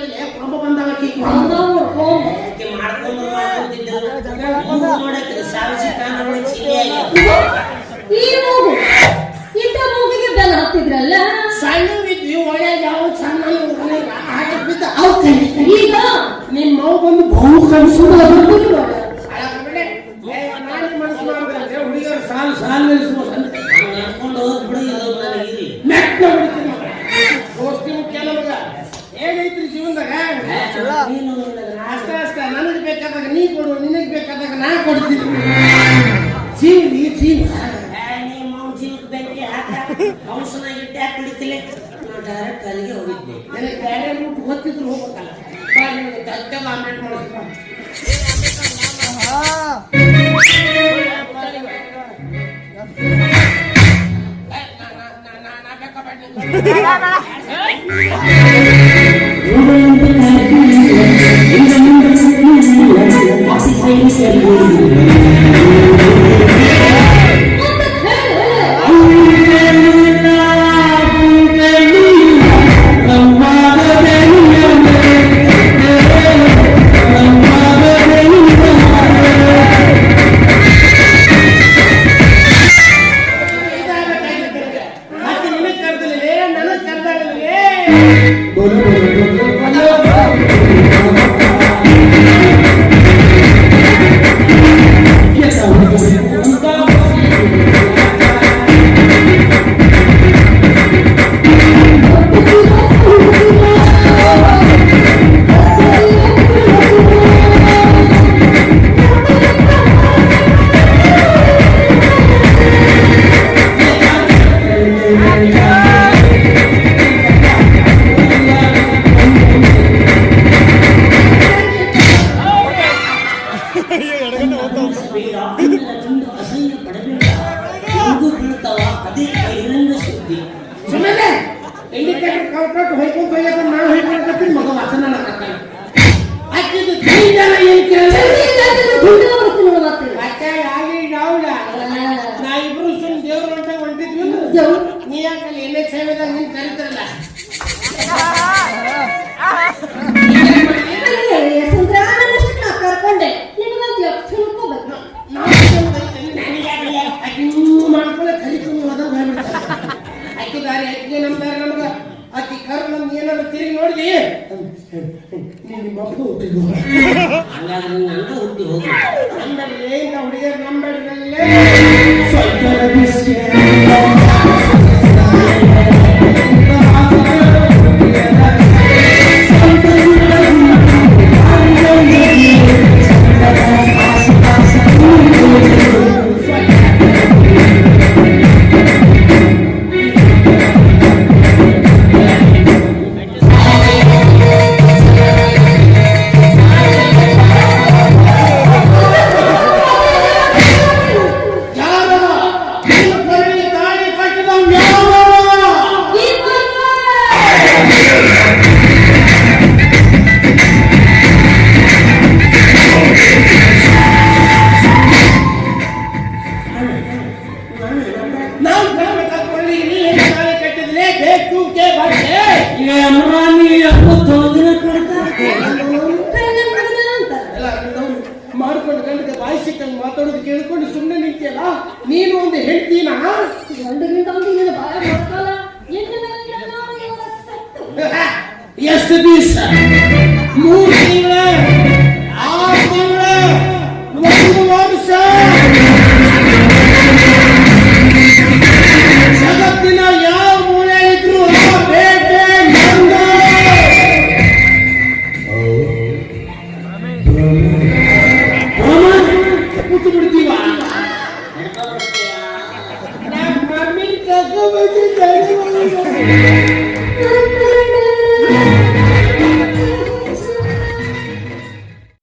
ಮಾಡ್ತಿದ್ವಲ್ಲ ಕೊಂಬ ಬಂದವಕ್ಕೆ ಮಾಡ್ಕೊಂಡು ನೋಡಕ್ಕೆ ಸಾವಿಸಿ ಕಾಣಗಳು ನೀವು ಇಂಥ ಮೂಗಿಗೆ ಬೆಲ್ಲ ಹತ್ತಿದ್ರಲ್ಲ? ಸಣ್ಣವಿದ್ವಿ ಒಳ್ಳೆ ಯಾವ ಸಣ್ಣ ಹಾಕಿ ಬಿದ್ದ ಅವು ನಿಮ್ಮ ಮಗು ಬಂದು ಬಹು ಕನಸು. ಹುಡುಗಿಯರು ಸಾಲು ಸಾಲು ಮೆಟ್ಟ ಕೊಡು ನಿನಗೆ ಬೇಕಾದಾಗ ನಾ ಕೊಡ್ತೀನಿ ಜೀವ ನೀ ಜೀವ ನಿಮ್ಮ ಜೀವಕ್ಕೆ ಬೆಂಕಿ ಹಾಕ ಔಷಧ ಇಟ್ಟೆ ಹಾಕಿ ಕುಡಿತಿಲೆ ನಾವು ಡೈರೆಕ್ಟ್ ಅಲ್ಲಿಗೆ ಹೋಗಿದ್ವಿ ನನಗೆ ಬೇರೆ ಊಟ ಗೊತ್ತಿದ್ರು ಹೋಗ್ಬೇಕಲ್ಲ ಬಾ ನಿನಗೆ ತಟ್ಟೆಲ್ಲ ಆಮ್ಲೆಟ್ ಮಾಡೋದು बोलो बोलो बोलो ಬೇಡ ಅಸಹ್ಯ ಪಡಬೇಡ ಬೀಳ್ತಾವ ಅದೇ ಬಹಿರಂಗ ಸುದ್ದಿ. ಸುಮ್ಮನೆ ಇಂಡಿಕೇಟರ್ ಕಳ್ಕೊಟ್ಟು ಹೊಯ್ಕೊಂಡು ಹೋಗ್ಯಾಕ ನಾವು ಹೊಯ್ಕೊಳಕತ್ತೀನಿ ಮಗ ವಾಸನ ಮಾಡಕತ್ತಾನ ಆಕಿದು ಜೀವನ ಏನ್ ಕೇಳಿದ್ರೆ ಅಕ್ಕ ಯಾಗಿ ನಾವ್ಲ ನಾ ಇಬ್ರು ಸುಮ್ ದೇವ್ರ ಹೊಂಟಿದ್ವಿ. ನೀ ಯಾಕಲ್ಲಿ ಎಣ್ಣೆ ಸೇವೆದಾಗ ನಿನ್ ಕರಿತಾರಲ್ಲ? ಕಲಿತೀನಿ ಅದಾಗ ಹೇಳ್ಬಿಡ್ತಾರೆ ಆಕಿ ದಾರಿ ಆಕಿಗೆ ನಮ್ಮ ದಾರಿ ನಮ್ಗ ಆಕಿ ಕರ್ ನಮ್ಗೆ ಏನಾದ್ರು ತಿರುಗಿ ನೋಡಿದಿ ನೀನ್ ನಿಮ್ಮ ಅಪ್ಪ ಹುಟ್ಟಿದ್ವು ಹಂಗಾದ್ರೆ ನಂಗ ಹುಟ್ಟಿ ಹೋಗಿ. ನಮ್ಮಲ್ಲಿ ಇಂಥ ಹುಡುಗಿಯರು ನಂಬಡಿರಲ್ಲೇ ಮಾಡ್ಕೊಂಡು ಗಂಡಗೆ ಬಾಯಿ ಸಿಕ್ಕಂಗೆ ಮಾತಾಡೋದು ಕೇಳ್ಕೊಂಡು ಸುಮ್ಮನೆ ನಿಂತಿಯಲ್ಲ? ನೀನು ಒಂದು ಹೇಳ್ತೀನಾ ಎಷ್ಟು ದಿವಸ? ಮೂರು ತಿಂಗಳ 我就想做